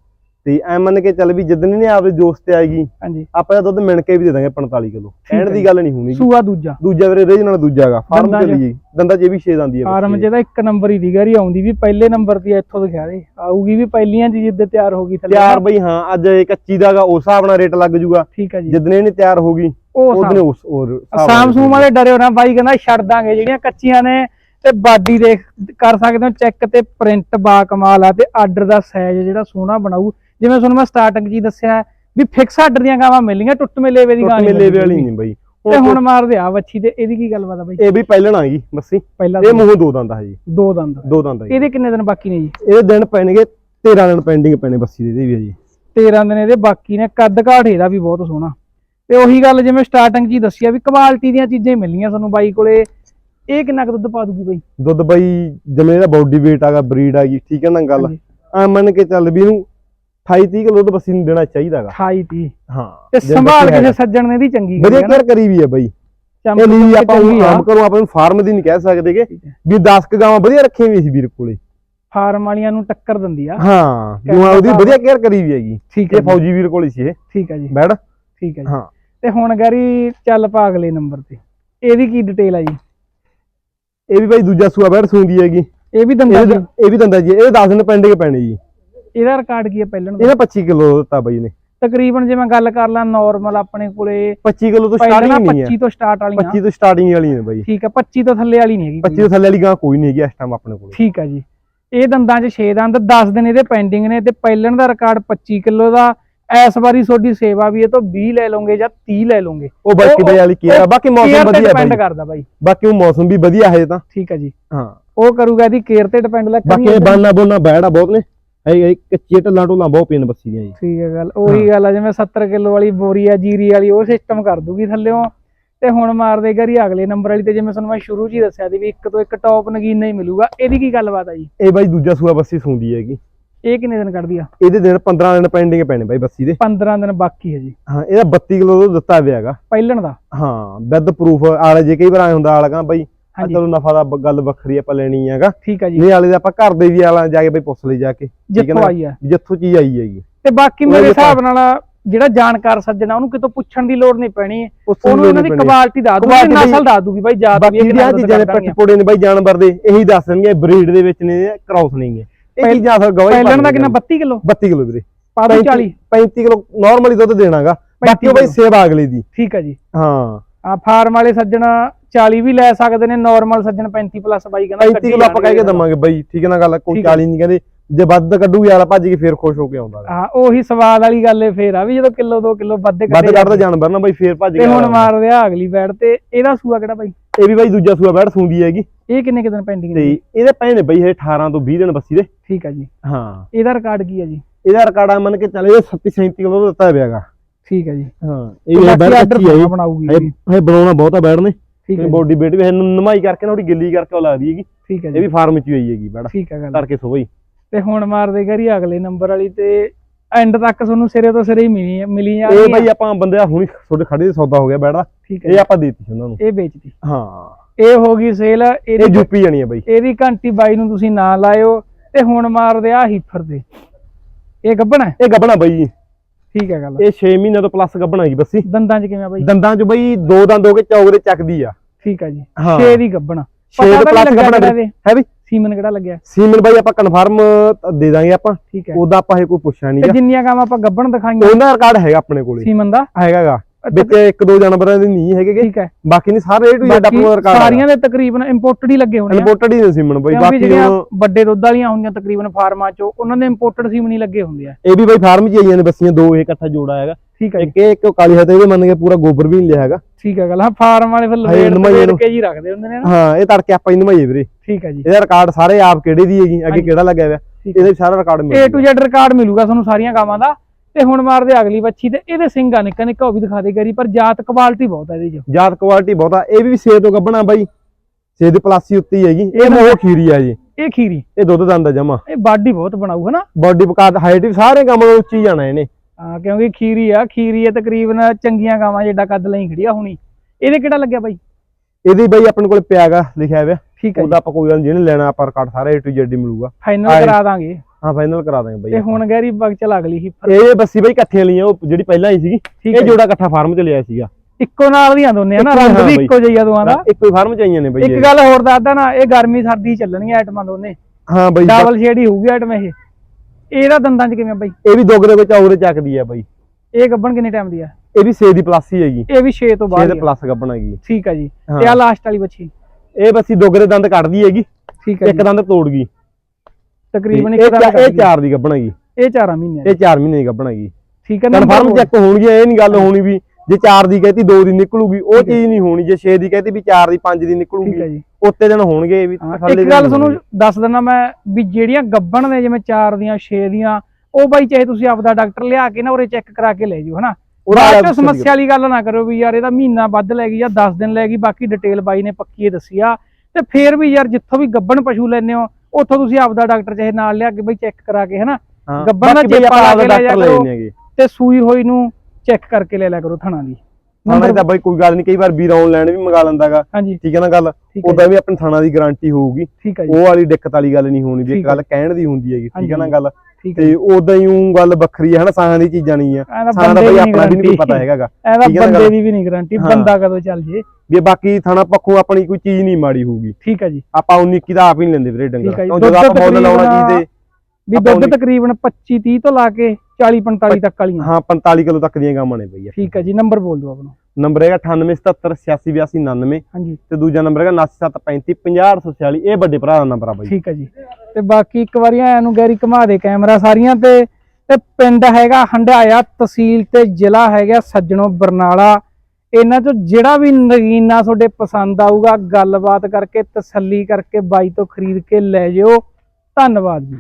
ਤੇ ਐ ਮੰਨ ਕੇ ਚੱਲ ਵੀ ਜਿੱਦਣ ਇਹਨੇ ਆਪਦੇ ਦੋਸਤ ਤੇ ਆਏਗੀ ਹਾਂਜੀ। ਆਪਾਂ ਇਹ ਦੁੱਧ ਮਿਣ ਕੇ ਵੀ ਦੇ ਦਾਂਗੇ 45 ਕਿਲੋ। ਕਹਿਣ ਦੀ ਜੀ। ਗੱਲ ਨਹੀਂ ਹੋਣੀ ਸੂਆ ਦੂਜਾ। ਦੂਜਾ ਵੀਰੇ ਰੇਜ ਨਾਲ ਦੂਜਾ ਹੈਗਾ ਫਾਰਮ 'ਚ? ਲਈ ਦੰਦਾ ਜੇ ਵੀ 6 ਦੰਦੀ ਹੈ ਫਾਰਮ ਚ ਤਾਂ ਇੱਕ ਨੰਬਰ ਹੀ ਦੀ ਗਰੀ ਆਉਂਦੀ ਵੀ ਪਹਿਲੇ ਨੰਬਰ ਤੇ ਇੱਥੋਂ ਦਿਖਾ ਦੇ। ਆਊਗੀ ਵੀ ਪਹਿਲੀਆਂ ਚ ਜਿੱਦੇ ਤਿਆਰ ਹੋ ਗਈ ਥੱਲੇ। ਤਿਆਰ ਬਈ ਹਾਂ ਅੱਜ ਇਹ ਕੱਚੀ ਦਾਗਾ ਉਸ ਹਿਸਾਬ ਨਾਲ ਰੇਟ ਲੱਗ ਜੂਗਾ। ਠੀਕ ਹੈ ਜੀ। ਜਿੱਦਣ ਇਹਨੇ ਤਿਆਰ ਹੋ ਗਈ ਉਹ ਉਹਦਨੇ ਉਸ ਹੋਰ ਹਿਸਾਬ ਨਾਲ ਸਾਮ ਸੂਮ ਵਾਲੇ ਡਰਿਓ ਨਾ ਬਾਈ ਕਹਿੰਦਾ ਛੱਡ ਦਾਂਗੇ। ਜਿਹੜੀਆਂ ਕੱਚੀਆਂ ਨੇ ਤੇ ਬਾਡੀ ਦੇਖ ਕਰ ਸਕਦੇ ਹੋ ਚੈੱਕ ਤੇ ਪ੍ਰਿੰਟ ਬਾ ਕਮਾਲ ਆ ਤੇ ਆਰਡਰ ਦਾ ਸਾਈਜ਼ ਜਿਹੜਾ ਸੋਹਣਾ ਬਣਾਊ। ਜਿਵੇਂ ਤੁਹਾਨੂੰ ਮੈਂ ਸਟਾਰਟਿੰਗ ਹੀ ਦੱਸਿਆ ਵੀ ਫਿਕਸ ਆਰਡਰ ਦੀਆਂ ਗਾਵਾਂ ਮਿਲੀਆਂ ਟੁੱਟਵੇਂ ਲੇਵੇ ਦੀ ਗਾਂ ਟੁੱਟ ਨਹੀਂ ਮੇਲੇ ਮਿਲਦੀ ਵਾਲੀ ਨਹੀਂ ਬਈ। ਤੇ ਹੁਣ ਮਾਰਦੇ ਆ ਵੱਛੀ ਤੇ ਇਹਦੀ ਕੀ ਗੱਲਬਾਤ ਆ ਬਾਈ? ਇਹ ਵੀ ਪਹਿਲਣ ਆ ਗਈ ਪਹਿਲਾ ਇਹ ਮੂੰਹੋਂ ਦੋ ਦੰਦ ਹੈ ਜੀ ਦੋ ਦੰਦ। ਦੋ ਦੰਦ ਜੀ। ਇਹਦੇ ਕਿੰਨੇ ਦਿਨ ਬਾਕੀ ਨੇ ਜੀ? ਇਹਦੇ ਦਿਨ ਪੈਣਗੇ 13 ਦਿਨ ਪੈਂਡਿੰਗ ਪੈਣੇ ਬੱਸੀ ਦੇ ਇਹਦੇ ਵੀ ਆ ਜੀ। 13 ਦਿਨ ਇਹਦੇ ਬਾਕੀ ਨੇ ਕੱਦ ਘਾਟ ਇਹਦਾ ਵੀ ਬਹੁਤ ਸੋਹਣਾ। ਤੇ ਉਹੀ ਗੱਲ ਜਿਵੇਂ ਸਟਾਰਟਿੰਗ ਹੀ ਦੱਸਿਆ ਵੀ ਕੁਆਲਿਟੀ ਦੀਆਂ ਚੀਜ਼ਾਂ ਹੀ ਮਿਲਣੀਆਂ ਸਾਨੂੰ ਬਾਈ ਕੋਲੇ। ਇਹ ਕਿੰਨਾ ਕੁ ਦੁੱਧ ਪਾ ਦੂਗੀ ਬਾਈ? ਦੁੱਧ ਬਈ ਜਿਵੇਂ ਇਹਦਾ ਬਾਡੀ weight ਆਗਾ ਬਰੀਡ ਆ ਗਈ ਠੀਕ ਹੈ ਨਾ ਗੱਲ। ਆ ਮੰਨ ਕੇ ਚੱਲ ਵੀ ਇਹਨੂੰ 28 30 ਕਿਲੋ ਦੁੱਧ ਬੱਸੀ ਨੂੰ ਦੇਣਾ ਚਾਹੀਦਾਗਾ 28 30 ਹਾਂ। ਤੇ ਸੰਭਾਲ ਕਿਸੇ। ਸੱਜਣ ਨੇ ਦੀ ਚੰਗੀ ਵਧੀਆ। ਕੇਅਰ ਕਰੀ ਵੀ ਹੈ ਬਈ। ਇਹ ਨਹੀਂ ਚਮਕ ਆਪਾਂ ਆ। ਆਮ ਕਰੋ ਆਪਾਂ ਨੂੰ ਫਾਰਮ ਦੀ ਨਹੀਂ ਕਹਿ ਸਕਦੇਗੇ। ਵੀ 10 ਕ ਗਾਵਾਂ ਵਧੀਆ ਰੱਖੀਆਂ ਵੀ ਸੀ ਵੀਰ ਕੋਲੇ। ਫਾਰਮ ਵਾਲੀਆਂ ਨੂੰ ਟੱਕਰ ਦਿੰਦੀ ਆ। ਹਾਂ ਨੂੰ ਉਹਦੀ ਵਧੀਆ ਕੇਅਰ ਕਰੀ ਵੀ ਹੈਗੀ। ਠੀਕ ਹੈ ਫੌਜੀ ਵੀਰ ਕੋਲੇ ਸੀ ਇਹ। ਠੀਕ ਹੈ ਜੀ। ਬੈੜ ਠੀਕ ਹੈ ਜੀ। ਹਾਂ। ਤੇ ਹੁਣ ਗੈਰੀ ਚੱਲ ਪਾ ਅਗਲੇ ਨੰਬਰ ਤੇ। ਇਹਦੀ ਕੀ ਡਿਟੇਲ ਆ ਜੀ? ਇਹ ਵੀ ਬਾਈ ਦੂਜਾ ਸੂਆ ਬੈੜ ਸੂੰਦੀ ਹੈਗੀ। ਇਹ ਵੀ ਦੰਦਾਂ ਦੀ ਇਹ ਵੀ ਦੰਦਾ ਜੀ। ਇਹ 10 ਦਿਨ ਪੈਂਡਿੰਗ ਪੈਣੇ ਜੀ। ਇਹਦਾ ਰਿਕਾਰਡ ਕੀ ਹੈ ਪਹਿਲਣ ਦਾ? ਇਹਦਾ 25 ਕਿਲੋ ਦਿੱਤਾ ਬਾਈ ਨੇ। ਤਕਰੀਬਨ ਜੇ ਮੈਂ ਗੱਲ ਕਰ ਲਾਂ ਨਾਰਮਲ ਆਪਣੇ ਕੋਲੇ 25 ਕਿਲੋ ਤੋਂ ਪਹਿਲਾਂ ਸਟਾਰਟਿੰਗ ਨਹੀਂ ਹੈ। 25 ਤੋਂ ਸਟਾਰਟ ਵਾਲੀਆਂ। 25 ਤੋਂ ਸਟਾਰਟਿੰਗ ਵਾਲੀ ਨੇ ਬਾਈ। ਠੀਕ ਹੈ 25 ਤੋਂ ਥੱਲੇ ਵਾਲੀ ਨਹੀਂ ਹੈਗੀ 25 ਤੋਂ ਥੱਲੇ ਵਾਲੀ ਗਾਂ ਕੋਈ ਨਹੀਂ ਹੈਗੀ ਇਸ ਟਾਈਮ ਆਪਣੇ ਕੋਲ। ਠੀਕ ਹੈ ਜੀ। ਇਹ ਦੰਦਾਂ 'ਚ 6 ਦੰਦ 10 ਦਿਨ ਇਹਦੇ ਪੈਂਡਿੰਗ ਨੇ ਤੇ ਪਹਿਲਣ ਦਾ ਰਿਕਾਰਡ 25 ਕਿਲੋ ਦਾ ਇਸ ਵਾਰੀ ਤੁਹਾਡੀ ਸੇਵਾ ਵੀ ਇਹ ਤੋਂ 20 ਲੈ ਲਓਗੇ ਜਾਂ 30 ਲੈ ਲਓਗੇ। ਉਹ ਬਾਕੀ ਬਈ ਵਾਲੀ ਕੇਅਰ ਆ? ਬਾਕੀ ਮੌਸਮ ਵਧੀਆ ਡਿਪੈਂਡ ਬਾਈ ਕਰਦਾ ਬਾਈ ਬਾਕੀ ਉਹ ਮੌਸਮ ਵੀ ਵਧੀਆ ਹੈ ਤਾਂ। ਠੀਕ ਹੈ ਜੀ। ਹਾਂ। ਉਹ ਕਰੂਗਾ ਇਹਦੀ ਕੇਅਰ ਤੇ ਡਿਪੈਂਡ ਲੈ ਬਾਕੀ ਬਾਨਾ ਬੋਲਣਾ ਬੈੜਾ ਬਹੁਤ ਨੇ। ਇਹ ਕੱਚੇ ਢੱਲਾਂ ਢੋਲਾਂ ਬਹੁਤ ਪੀਣ ਬੱਸੀ ਦੀਆਂ ਜੀ। ਠੀਕ ਹੈ ਗੱਲ। ਉਹੀ ਗੱਲ ਆ ਜਿਵੇਂ 70 ਕਿਲੋ ਵਾਲੀ ਬੋਰੀ ਆ ਜੀਰੀ ਵਾਲੀ ਉਹ ਸਿਸਟਮ ਕਰ ਦੂਗੀ ਥੱਲਿਓਂ। ਤੇ ਹੁਣ ਮਾਰਦੇ ਘਰੀ ਅਗਲੇ ਨੰਬਰ ਵਾਲੀ ਤੇ ਜਿਵੇਂ ਤੁਹਾਨੂੰ ਮੈਂ ਸ਼ੁਰੂ 'ਚ ਹੀ ਦੱਸਿਆ ਸੀ ਵੀ ਇੱਕ ਤੋਂ ਇੱਕ ਟੌਪ ਨਗੀਨਾ ਹੀ ਮਿਲੂਗਾ। ਇਹਦੀ ਕੀ ਗੱਲਬਾਤ ਆ ਜੀ? ਇਹ ਬਾਈ ਦੂਜਾ ਸੂਆ ਬੱਸੀ ਸੂੰਦੀ ਹੈਗੀ। ਇਹ ਕਿੰਨੇ ਦਿਨ ਕੱਢਦੀ ਆ? ਇਹਦੇ ਦਿਨ 15 ਦਿਨ ਪੈਂਡਿੰਗ ਪੈਣੇ ਬਾਈ ਬੱਸੀ ਦੇ। 15 ਦਿਨ ਬਾਕੀ ਹੈ ਜੀ। ਹਾਂ ਇਹਦਾ 32 ਕਿਲੋ ਦਾ ਦਿੱਤਾ ਪਿਆ ਹੈਗਾ। ਪਹਿਲਣ ਦਾ? ਹਾਂ ਵਿਦ ਪ੍ਰੂਫ ਆਲੇ ਜੇ ਕਈ ਵਾਰ ਆਏ ਹੁੰਦਾ ਆਲਗਾ ਬਾਈ। ਚਲੋ ਨਫਾ ਦਾ ਗੱਲ ਵੱਖਰੀ ਆਪਾਂ ਲੈਣੀ ਹੈਗਾ। ਠੀਕ ਹੈ ਜੀ। ਨਹੀਂ ਆਲੇ ਦੇ ਆਪਾਂ ਘਰ ਦੇ ਵੀ ਆਲਾ ਜਾ ਕੇ ਬਈ ਪੁੱਛ ਲਈ ਜਾ ਕੇ। ਹੈ ਜਿੱਥੋਂ? ਆਈ ਵੀ ਜਿੱਥੋਂ ਚੀਜ਼ ਆਈ ਹੈਗੀ। ਤੇ ਬਾਕੀ ਮੇਰੇ ਹਿਸਾਬ ਨਾਲ ਜਿਹੜਾ ਜਾਣਕਾਰ ਸੱਜਣਾ ਉਹਨੂੰ ਕਿਤੋਂ ਪੁੱਛਣ ਦੀ ਲੋੜ ਨਹੀਂ ਪੈਣੀ। ਉਹਨੂੰ ਇਹਨਾਂ ਦੀ ਕੁਆਲਿਟੀ ਦੱਸ ਦੂਗੀ ਨਸਲ ਦੱਸ ਦੂਗੀ ਬਾਈ ਜਾਤ ਵੀ ਇਹ ਚੀਜ਼ਾਂ ਨੇ ਪੱਠੇ ਪੋੜੇ ਨੇ ਬਾਈ ਜਾਨਵਰ ਦੇ ਇਹੀ ਦੱਸ ਦੇਣਗੇ ਬਰੀਡ ਦੇ ਵਿੱਚ ਨੇ ਕ੍ਰਾਸ ਨਹੀਂ ਹੈ ਇਹ ਚੀਜ਼ਾਂ ਅਸਲ ਗਵਾਹੀ ਪਹਿਲਣ ਦਾ ਕਿੰਨਾ? ਨੇ। 32 ਕਿਲੋ? 32 ਕਿਲੋ ਵੀਰੇ। ਪਾ ਦੂ 40 35 ਕਿਲੋ ਨਾਰਮਲੀ ਦੁੱਧ ਦੇਣਾਗਾ। ਬਾਕੀ ਉਹ ਬਾਈ। ਸੇਵਾ ਅਗਲੀ ਦੀ। ਠੀਕ ਹੈ ਜੀ। ਹਾਂ। ਆ ਫਾਰਮ ਵਾਲੇ ਸੱਜਣ 40 ਵੀ ਲੈ ਸਕਦੇ ਨੇ ਨਾਰਮਲ ਸੱਜਣ 35 ਪਲੱਸ ਬਾਈ ਕਹਿੰਦਾ 35 ਕੱਢੀ ਕਿਲੋ ਆਪਾਂ ਕਹਿ ਕੇ ਦਵਾਂਗੇ ਬਾਈ। ਠੀਕ ਹੈ ਨਾ ਗੱਲ ਕੋਈ ਠੀਕ ਹੈ। 40 ਨਹੀਂ ਕਹਿੰਦੇ। ਜੇ ਵੱਧ ਕੱਢੂਗੀ ਵਾਲਾ ਭੱਜ ਕੇ ਫੇਰ ਖੁਸ਼ ਹੋ ਕੇ ਆਉਂਦਾ। ਹਾਂ ਉਹੀ ਸਵਾਦ ਵਾਲੀ ਗੱਲ ਏ ਫੇਰ ਆ ਵੀ ਜਦੋਂ ਕਿਲੋ 2 ਕਿਲੋ ਵੱਧ ਵੱਧ ਕੱਢੇ ਕੱਢਦਾ ਜਾਨਵਰ ਨਾ ਬਾਈ ਫੇਰ ਭੱਜ ਤੇ ਕੇ ਹੁਣ। ਮਾਰਦੇ ਆ ਅਗਲੀ ਬੈਟ ਤੇ ਇਹਦਾ ਸੂਆ ਕਿਹੜਾ ਬਾਈ? ਇਹ ਵੀ ਬਾਈ ਦੂਜਾ ਸੂਆ ਬੈਠ ਸੂੰਦੀ ਹੈਗੀ। ਇਹ ਕਿੰਨੇ ਕੁ ਦਿਨ ਪੈਂਡਿੰਗ ਤੇ ਇਹਦੇ ਪਏ ਨੇ ਬਾਈ ਇਹ 18 ਤੋਂ 20 ਦਿਨ ਬੱਸੀ ਦੇ। ਠੀਕ ਆ ਜੀ। ਹਾਂ। ਇਹਦਾ ਰਿਕਾਰਡ ਕੀ ਆ ਜੀ? ਇਹਦਾ ਰਿਕਾਰਡ ਆ ਮੰਨ ਕੇ ਚੱਲੇ ਇਹ 37 37 ਕਿਲੋ ਦਿੱਤਾ ਪਿਆਗਾ ਠੀਕ ਆ ਜੀ। ਹਾਂ ਇਹ ਆਰਡਰ ਕੱਚੀ ਹੈ। ਬਣਾਉਗੀ ਇਹ। ਬਣਾਉਣਾ ਬਹੁਤਾ ਬੈਠ ਨੇ। ਠੀਕ ਹੈ ਬੋਡੀ ਵੇਟ ਵੀ ਇਹਨੂੰ ਨਮਾਈ ਕਰਕੇ ਨਾ ਉਹਦੀ ਗਿੱਲੀ ਕਰਕੇ ਉਹ ਲੱਗਦੀ ਹੈਗੀ ਠੀਕ ਹੈ ਇਹ ਵੀ ਫਾਰਮ ਚ ਹੀ ਹੋਈ ਹੈਗੀ ਬੈੜ ਠੀਕ ਆ ਗੱਲ। ਤੜਕੇ ਸੋਈ ਤੇ ਹੁਣ ਮਾਰਦੇ ਘਰੀ ਅਗਲੇ ਨੰਬਰ ਵਾਲੀ ਤੇ ਐਂਡ ਤੱਕ ਤੁਹਾਨੂੰ ਸਿਰੇ ਤੋਂ ਸਿਰੇ ਹੀ ਮਿਲੀ ਮਿਲੀ ਇਹ ਜਾਣੀ ਬਾਈ ਆਪਾਂ ਬੰਦੇ ਦਾ ਹੁਣੀ ਤੁਹਾਡੇ ਖੜੇ ਦੇ ਸੌਦਾ ਹੋ ਗਿਆ ਬੈੜਾ ਇਹ ਜੀ, ਆਪਾਂ ਦੇਤੀ ਉਹਨਾਂ ਨੂੰ। ਇਹ ਵੇਚਦੀ ਹਾਂ। ਇਹ ਹੋ ਗਈ ਸੇਲ ਇਹ ਜੁੱਪੀ ਜਾਣੀ ਹੈ ਬਾਈ। ਇਹਦੀ ਘੰਟੀ ਬਾਈ ਨੂੰ ਤੁਸੀਂ ਨਾ ਲਾਇਓ ਤੇ ਹੁਣ ਮਾਰਦੇ ਆ ਹੀਫਰ ਦੇ। ਇਹ ਗੱਬਣਾ? ਇਹ ਗੱਬਣਾ ਬਾਈ ਜੀ। ਠੀਕ ਹੈ ਗੱਲ। ਇਹ 6 ਮਹੀਨਿਆਂ ਤੋਂ ਪਲੱਸ ਗੱਬਣਾ ਹੈਗੀ ਬੱਸੀ। ਦੰਦਾਂ 'ਚ ਕਿਵੇਂ ਆ ਬਾਈ? ਦੰਦਾਂ ਚ ਬਾਈ ਦੋ ਦੰਦ ਹੋ ਕੇ ਦੇ ਚੱਕਦੀ ਆ। ਠੀਕ ਹੈ ਜੀ। ਹਾਂ। 6 ਦੀ ਗੱਬਣਾ ਛੇ ਦੇ ਪਤਾ ਤਾਂ plus ਨਹੀਂ ਗੱਭਣਾ ਲੱਗਿਆ ਵੀਰੇ। ਇਹਦੇ। ਹੈ ਵੀ? ਸੀਮਨ ਕਿਹੜਾ ਲੱਗਿਆ? ਸੀਮਨ ਬਾਈ ਆਪਾਂ ਕਨਫਰਮ ਦੇ ਦਾਂਗੇ ਆਪਾਂ। ਠੀਕ ਹੈ। ਉਹਦਾ ਆਪਾਂ ਇਹ ਕੋਈ ਪੁੱਛਿਆ ਤੇ ਨਹੀਂਗਾ ਜਿੰਨੀਆਂ ਕੰਮ ਆਪਾਂ ਗੱਬਣ ਦਿਖਾਈਆਂ। ਉਹਨਾਂ ਰਿਕਾਰਡ ਹੈਗਾ ਆਪਣੇ ਕੋਲੇ। ਸੀਮਨ ਦਾ? ਹੈਗਾਗਾ ਵਿੱਚ ਇੱਕ ਦੋ ਜਾਨਵਰਾਂ ਦੇ ਨਹੀਂ ਹੈਗੇ। ਠੀਕ ਹੈ। ਬਾਕੀ ਨਹੀਂ ਸਾਰੇ ਟੂ ਜ਼ੈਡ ਆਪਣੇ ਰਿਕਾਰਡ ਸਾਰੀਆਂ ਦੇ ਤਕਰੀਬਨ ਇੰਪੋਰਟਡ ਹੀ ਲੱਗੇ ਹੋਣੇ ਇੰਪੋਰਟਡ ਹੀ ਨੇ ਸੀਮਨ ਬਾਈ। ਬਾਕੀ ਵੱਡੇ ਦੁੱਧ ਵਾਲੀਆਂ ਹੁੰਦੀਆਂ ਤਕਰੀਬਨ ਫਾਰਮਾਂ 'ਚ ਉਹਨਾਂ ਦੇ ਇੰਪੋਰਟਡ ਸੀਮਨ ਹੀ ਲੱਗੇ ਹੁੰਦੇ ਆ। ਇਹ ਵੀ ਬਾਈ ਫਾਰਮ ਚ ਹੀ ਆਈਆਂ ਨੇ ਬੱਸੀਆਂ ਦੋ ਇਹ ਇਕੱਠਾ ਜੋੜਾ ਹੈਗਾ। ਠੀਕ ਹੈ ਇੱਕ ਇਹ ਇੱਕ ਕਾਲੀ ਹੱਥ ਇਹਦੇ ਮੰਨ ਕੇ ਪੂਰਾ ਗੋਬਰ ਵੀ ਨਹੀਂ ਲਿਆ ਹੈਗਾ। ਠੀਕ ਹੈ ਗੱਲ ਹਾਂ ਫਾਰਮ ਵਾਲੇ ਫਿਰ ਲਵੇੜ ਲਵੇੜ ਇਹਨੂੰ। ਕੇ ਜੀ ਰੱਖਦੇ ਹੁੰਦੇ ਨੇ ਨਾ। ਹਾਂ ਇਹ ਤੜਕੇ ਆਪਾਂ ਹੀ ਨਮਾਈਏ ਵੀਰੇ। ਠੀਕ ਹੈ ਜੀ। ਇਹਦਾ ਰਿਕਾਰਡ ਸਾਰੇ ਆਪ ਕਿਹੜੇ ਦੀ ਹੈਗੀ ਅੱਗੇ। ਕਿਹੜਾ ਲੱਗਿਆ ਹੋਇਆ। ਇਹਦੇ ਸਾਰਾ ਰਿਕਾਰਡ A ਮਿਲ to Z ਰਿਕਾਰਡ ਮਿਲੂਗਾ ਤੁਹਾਨੂੰ ਸਾਰੀਆਂ ਗਾਵਾਂ ਦਾ। ਤੇ ਹੁਣ ਮਾਰਦੇ ਅਗਲੀ ਬੱਚੀ ਤੇ ਇਹਦੇ ਸਿੰਗਾ ਨਿੱਕਾ ਨਿੱਕਾ ਉਹ ਵੀ ਦਿਖਾ ਦੇ ਕਰੀ ਪਰ ਜਾਤ ਕੁਆਲਿਟੀ ਬਹੁਤ ਹੈ ਇਹਦੇ 'ਚ। ਜਾਤ ਕੁਆਲਿਟੀ ਬਹੁਤਾ ਇਹ ਵੀ ਸੇ ਤੋਂ ਗੱਬਣਾ ਬਾਈ। ਸੇ ਦੀ ਪਲਾਸੀ ਉੱਤੇ ਹੀ ਹੈਗੀ। ਇਹ ਮੋਹ ਖੀਰੀ ਆ ਜੀ। ਇਹ ਖੀਰੀ। ਇਹ ਦੁੱਧ ਦੰਦ ਜਮਾ। ਇਹ ਬਾਡੀ ਬਹੁਤ ਬਣਾਊ ਹਨਾ ਬਾਡੀ ਬਕਾਤ ਹਾਈਟ ਵੀ ਸਾਰੇ ਕੰਮ ਨੂੰ ਉੱਚੀ ਜਾਣਾ ਇਹਨੇ। ਹਾਂ ਕਿਉਂਕਿ ਖੀਰੀ ਆ ਖੀਰੀ ਇਹ ਤਕਰੀਬਨ ਚੰਗੀਆਂ ਗਾਵਾਂ ਜਿੱਡਾ ਕੱਦ ਲਈ ਖੜੀ ਆ ਹੁਣੀ। ਇਹਦੇ ਕਿਹੜਾ ਲੱਗਿਆ ਬਾਈ? ਇਹਦੀ ਬਾਈ ਆਪਣੇ ਕੋਲ ਪਿਆਗਾ ਲਿਖਿਆ ਹੋਇਆ। ਠੀਕ ਹੈ ਉਹਦਾ ਆਪਾਂ ਕੋਈ ਗੱਲ ਜਿਹਨੇ ਲੈਣਾ ਆਪਾਂ ਰਿਕਾਰਡ ਸਾਰਾ ਏ ਟੂ ਜ਼ੈਡ ਹੀ ਮਿਲੂਗਾ। ਫਾਈਨਲ। ਕਰਾ ਦਾਂਗੇ। ਹਾਂ ਫਾਈਨਲ ਕਰਾ ਦਾਂਗੇ ਬਾਈ ਤੇ ਹੁਣ ਗੈਰੀ ਬਗ ਚਲ ਅਗਲੀ ਹੀ ਇਹ ਬੱਸੀ ਬਾਈ ਇਕੱਠੀਆਂ ਲਈਆਂ ਉਹ ਜਿਹੜੀ ਪਹਿਲਾਂ ਆਈ ਸੀਗੀ ਇਹ ਹੈ ਜੋੜਾ ਇਕੱਠਾ ਫਾਰਮ ਚ ਲਿਆ ਸੀਗਾ। ਇੱਕੋ ਨਾਲ ਦੀਆਂ ਦੋਨੇ ਹਨਾ ਰੰਗ ਹਾਂ ਵੀ। ਇੱਕੋ ਜਿਹਾ ਦੋਵਾਂ ਦਾ। ਇੱਕੋ ਹੀ ਫਾਰਮ ਚ ਆਈਆਂ ਨੇ ਬਾਈ ਇੱਕ। ਗੱਲ ਹੋਰ ਦੱਸਦਾ ਨਾ ਇਹ ਗਰਮੀ ਸਰਦੀ ਚੱਲਣਗੀਆਂ ਆਈਟਮਾਂ ਦੋਨੇ। ਹਾਂ ਬਾਈ ਡਬਲ ਸ਼ੇਡ ਹੀ ਹੋਊਗੀ ਆਈਟਮ ਇਹ। ਇਹਦਾ ਦੰਦਾਂ 'ਚ ਕਿਵੇਂ ਆ ਬਾਈ? ਇਹ ਵੀ ਦੁੱਗਰੇ ਵਿੱਚ ਔਰੇ ਚੱਕਦੀ ਆ ਬਾਈ। ਇਹ ਗੱਬਣ ਕਿੰਨੇ ਟਾਈਮ ਦੀ ਆ? ਇਹ ਵੀ 6 ਦੀ ਪਲੱਸ ਹੀ ਹੈਗੀ। ਇਹ ਵੀ 6 ਤੋਂ 6 ਬਾਅਦ ਦੇ ਹੀ ਆ। ਪਲੱਸ ਗੱਬਣ ਹੈਗੀ। ਠੀਕ ਆ ਜੀ। ਤੇ ਆ ਲਾਸਟ ਵਾਲੀ ਬੱਚੀ? ਇਹ ਬੱਸੀ ਦੁੱਗਰੇ ਦੰਦ ਕੱਢਦੀ ਹੈਗੀ। ਠੀਕ ਹੈ ਇੱਕ ਜੀ ਦੰਦ ਤੋੜ ਗਈ। ਤਕਰੀਬਨ ਇਹ ਇੱਕ ਚਾ- ਦਾ ਇਹ ਚਾਰ ਦੀ ਗੱਬਣ ਹੈਗੀ। ਇਹ 4 ਮਹੀਨੇ ਇਹ 4 ਮਹੀਨੇ ਦੀ ਗੱਬਣ ਹੈਗੀ। ਠੀਕ ਹੈ ਨਾ ਕਨਫਰਮ ਚੈੱਕ ਹੋਣਗੀ ਇਹ ਨਹੀਂ ਗੱਲ ਹੋਣੀ ਵੀ ਜੇ 4 ਦੀ ਕਹਤੀ 2 ਦੀ ਨਿਕਲੂਗੀ। ਉਹ। ਚੀਜ਼ ਨਹੀਂ ਹੋਣੀ ਜੇ 6 ਦੀ ਕਹਤੀ ਵੀ 4 ਦੀ 5 ਦੀ ਨਿਕਲੂਗੀ। ਉੱਤੇ ਦਿਨ ਹੋਣਗੇ ਵੀ। ਇੱਕ ਗੱਲ ਤੁਹਾਨੂੰ। ਦੱਸ ਦਿੰਦਾ ਮੈਂ ਵੀ ਜਿਹੜੀਆਂ ਗੱਬਣ ਨੇ ਜਿਵੇਂ 4 ਦੀਆਂ 6 ਦੀਆਂ ਉਹ ਬਾਈ ਚਾਹੇ ਤੁਸੀਂ ਆਪਦਾ ਡਾਕਟਰ ਲਿਆ ਕੇ ਨਾ ਉਰੇ ਚੈੱਕ ਕਰਾ ਕੇ ਲੈ ਜਿਓ ਹਨਾ? ਉਹਦਾ ਬਾਅਦ ਚ ਸਮੱਸਿਆ ਵਾਲੀ ਗੱਲ ਨਾ ਕਰੋ ਵੀ ਯਾਰ ਇਹਦਾ ਮਹੀਨਾ ਵੱਧ ਲੈ ਗਈ ਜਾਂ 10 ਦਿਨ ਲੈ ਗਈ ਬਾਕੀ ਡਿਟੇਲ ਬਾਈ ਨੇ ਪੱਕੀ ਇਹ ਦੱਸੀ ਆ। ਤੇ ਫੇਰ ਵੀ ਯਾਰ ਜਿੱਥੋਂ ਵੀ ਗੱਬਣ ਪਸ਼ੂ ਲੈਣੇ ਹੋ ਉੱਥੋਂ ਤੁਸੀਂ ਆਪਦਾ ਡਾਕਟਰ ਚਾਹੇ ਨਾਲ ਲਿਆ ਕੇ ਬਈ ਚੈੱਕ ਕਰਾ ਕੇ ਹਨਾ? ਗੱਬਣ ਦਾ ਚੇਪਾ ਆਪਾਂ ਲਾ ਕੇ ਲੈ ਜਾਓ। ਤੇ ਸੂਈ ਹੋਈ ਨੂੰ ਚੈੱਕ ਕਰਕੇ ਲੈ ਲਿਆ ਕਰੋ ਥਣਾ ਦੀ ਥਾਣਾ ਦੀ ਤਾਂ ਬਾਈ ਕੋਈ ਗੱਲ ਨਹੀਂ ਕਈ ਵਾਰ ਵੀਰ ਆਨਲਾਈਨ ਵੀ ਮੰਗਾ ਲੈਂਦਾਗਾ ਹਾਂਜੀ। ਠੀਕ ਹੈ ਨਾ ਗੱਲ? ਉਹਦਾ ਵੀ ਆਪਣੀ ਥਾਣਾ ਦੀ ਗਾਰੰਟੀ ਹੋਊਗੀ। ਉਹ ਵਾਲੀ ਦਿੱਕਤ ਵਾਲੀ ਗੱਲ ਨਹੀਂ ਹੋਣੀ ਵੀ ਗੱਲ ਕਹਿਣ ਦੀ ਹੁੰਦੀ ਹੈਗੀ ਠੀਕ ਹੈ ਨਾ। ਗੱਲ? ਤੇ ਉਦਾਂ ਹੀ ਊਂ ਗੱਲ ਵੱਖਰੀ ਹੈ ਹਨਾ ਸਾਹਾਂ ਦੀ ਚੀਜ਼ਾਂ ਨਹੀਂ ਆ। ਸਾਹਾਂ ਦਾ ਬਈ ਦੀ ਆਪਣਾ ਵੀ ਨਹੀਂ। ਪਤਾ ਹੈਗਾਗਾ ਇਹਦਾ ਬੰਦੇ? ਦੀ ਵੀ ਨਹੀਂ ਗਾਰੰਟੀ। ਬੰਦਾ ਕਦੋਂ ਚੱਲ ਜੇ। ਵੀ ਬਾਕੀ ਥਾਣਾ ਪੱਖੋਂ ਆਪਣੀ ਕੋਈ ਚੀਜ਼ ਨਹੀਂ ਮਾੜੀ ਹੋਊਗੀ। ਠੀਕ ਹੈ ਜੀ। ਆਪਾਂ 19 ਕੀ ਦਾ ਆਪ ਹੀ ਨਹੀਂ ਲੈਂਦੇ ਵੀਰੇ ਡੰਗਰ। ਜਦੋਂ ਆਪਾਂ ਮੁੱਲ ਲਾਉਣਾ ਚੀਜ਼ ਤੇ ਵੀ ਦੁੱਧ ਤਕਰੀਬਨ 25 30 ਤੋਂ ਲਾ ਕੇ 40 45 ਤੱਕ ਵਾਲੀਆਂ। ਹਾਂ 45 ਕਿਲੋ ਤੱਕ ਦੀਆਂ ਗਾਵਾਂ ਨੇ ਬਈ ਠੀਕ ਹੈ ਜੀ ਨੰਬਰ ਬੋਲ ਦਿਓ ਆਪਣਾ। ਨੰਬਰ ਹੈਗਾ 9877868299 ਹਾਂਜੀ। ਤੇ ਦੂਜਾ ਨੰਬਰ ਹੈਗਾ 9735 ਇਹ ਵੱਡੇ ਭਰਾ ਦਾ ਨੰਬਰ ਆ ਬਾਈ। ਠੀਕ ਹੈ ਜੀ। ਤੇ ਬਾਕੀ ਇੱਕ ਵਾਰੀ ਐ ਨੂੰ ਗੈਰੀ ਘੁਮਾ ਦੇ ਕੈਮਰਾ ਸਾਰੀਆਂ ਤੇ। ਤੇ ਪਿੰਡ ਹੈਗਾ ਹੰਡਾਇਆ ਤਹਿਸੀਲ ਤੇ ਜ਼ਿਲ੍ਹਾ ਹੈਗਾ ਸੱਜਣੋ ਬਰਨਾਲਾ। ਇਹਨਾਂ ਚੋਂ ਜਿਹੜਾ ਵੀ ਨਗੀਨਾ ਤੁਹਾਡੇ ਪਸੰਦ ਆਊਗਾ ਗੱਲਬਾਤ ਕਰਕੇ ਤਸੱਲੀ ਕਰਕੇ ਬਾਈ ਤੋਂ ਖਰੀਦ ਕੇ ਲੈ ਜਿਓ। ਧੰਨਵਾਦ ਜੀ।